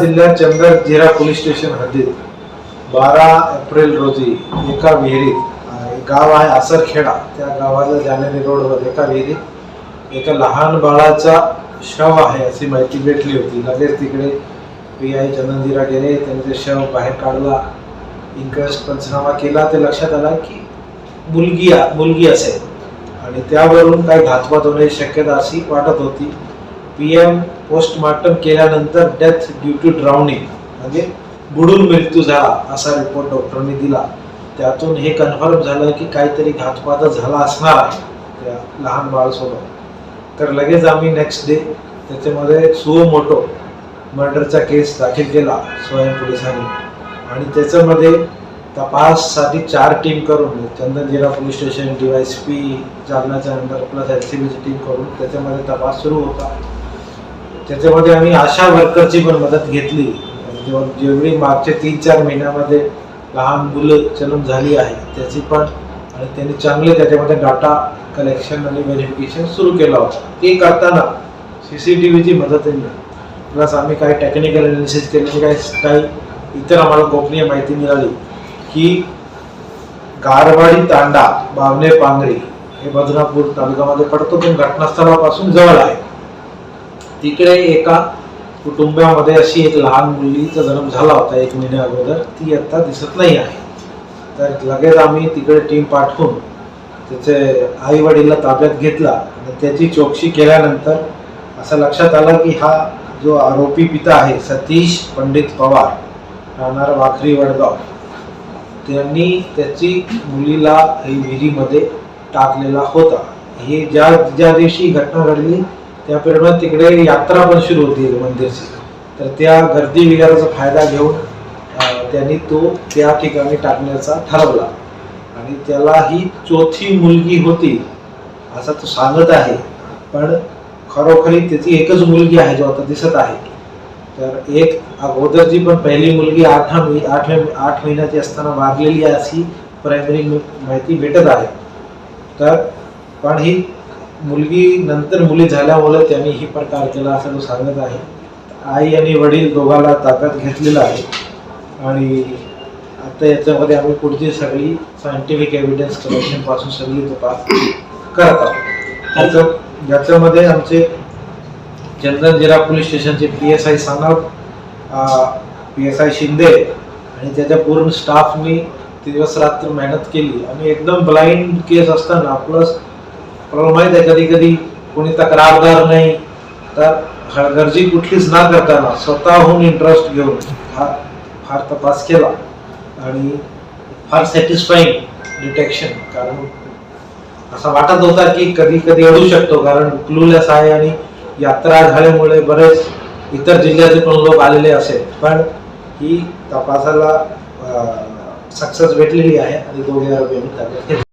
जिल्ह्यात चंदर जिरा police station हद्दीत बारा एप्रिल रोजी एका विहिरीत गाव आहे आसरखेडा त्या गावाला जाणारी रोडवर एका विहिरीत एका लहान बाळाचा शव आहे अशी माहिती भेटली होती. लगेच तिकडे पी आय चंदनजिरा गेले त्यांचे शव बाहेर काढला इन्क्वेस्ट पंचनामा केला. ते लक्षात आला की मुलगी मुलगी असेल. आणि त्यावरून काही घातपात होण्याची शक्यता अशी वाटत होती. पी एम पोस्टमार्टम केल्यानंतर डेथ ड्यू टू ड्राउनिंग म्हणजे बुडून मृत्यू झाला असा रिपोर्ट डॉक्टरांनी दिला. त्यातून हे कन्फर्म झालं की काहीतरी घातपात झाला असणार आहे त्या लहान बाळसोबत. तर लगेच आम्ही नेक्स्ट डे त्याच्यामध्ये सुओ मोटो मर्डरचा केस दाखल केला स्वयं पोलिसांनी. आणि त्याच्यामध्ये तपाससाठी चार टीम करून Chandanzira police station D Y S P जालनाच्या under plus L C बीची टीम करून त्याच्यामध्ये तपास सुरू होता. त्याच्यामध्ये आम्ही आशा वर्करची पण मदत घेतली. जेव्हा जेवढी मागच्या तीन चार महिन्यामध्ये लहान मुलं जन्म झाली आहे त्याची पण आणि त्यांनी चांगले त्याच्यामध्ये डाटा कलेक्शन आणि व्हेरिफिकेशन सुरू केलं होतं. ते करताना सी सी टी व्हीची मदतीने प्लस आम्ही काही टेक्निकल अनालिसिस केले काही काही इतर आम्हाला गोपनीय माहिती मिळाली. की गारवाडी तांडा बावणे पांगरी हे बदनापूर तालुक्यामध्ये पडतो पण घटनास्थळापासून जवळ आहे. तिकडे एका कुटुंबामध्ये अशी एक लहान मुलीचा जन्म झाला होता एक महिन्या अगोदर. ती आता दिसत नाही आहे. तर लगेच आम्ही तिकडे टीम पाठवून त्याचे आई वडीलला ताब्यात घेतला आणि त्याची चौकशी केल्यानंतर असं लक्षात आलं की हा जो आरोपी पिता आहे सतीश पंडित पवार राहणार वाखरी वडगाव. त्यांनी त्याची मुलीला विहिरीमध्ये टाकलेला होता. हे ज्या ज्या दिवशी ही घटना घडली त्या पिरियडमध्ये तिकडे यात्रा पण सुरू होती मंदिरची. तर त्या गर्दी विहाराचा फायदा घेऊन त्यांनी तो त्या ठिकाणी टाकण्याचा ठरवला. आणि त्याला ही चौथी मुलगी होती असं तो सांगत आहे. पण खरोखरी त्याची एकच मुलगी आहे जो आता दिसत आहे. तर एक अगोदरची पण पहिली मुलगी आठ आठ आठ महिन्याची असताना वारलेली आहे अशी प्रायमरी माहिती भेटत आहे. तर पण ही मुलगी नंतर मुली झाल्यामुळे त्यांनी ही प्रकार केला असं तो सांगत आहे. आई आणि वडील दोघाला ताब्यात घेतलेलं आहे. आणि आता याच्यामध्ये आम्ही पुढची सगळी सायंटिफिक एव्हिडन्स कलेक्शनपासून सगळी तपास करत आहोत. त्याचं याच्यामध्ये आमचे चंदनजिरा पोलीस स्टेशनचे P S I Sanap P S I Shinde आणि त्याच्या पूर्ण स्टाफनी दिवस रात्र मेहनत केली. आणि एकदम ब्लाइंड केस असताना प्लस आपल्याला माहीत आहे कधी कधी कोणी तक्रारदार नाही. तर हलगर्जी कुठलीच ना करताना स्वतःहून इंटरेस्ट घेऊन हा फार तपास केला. आणि फार सॅटिस्फाईंग डिटेक्शन कारण असं वाटत होता की कधी कधी अडू शकतो कारण क्लूलेस आहे आणि यात्रा झाल्यामुळे बरेच इतर जिल्ह्याचे पण लोक आलेले असेल. पण ही तपासाला सक्सेस भेटलेली आहे आणि दोघे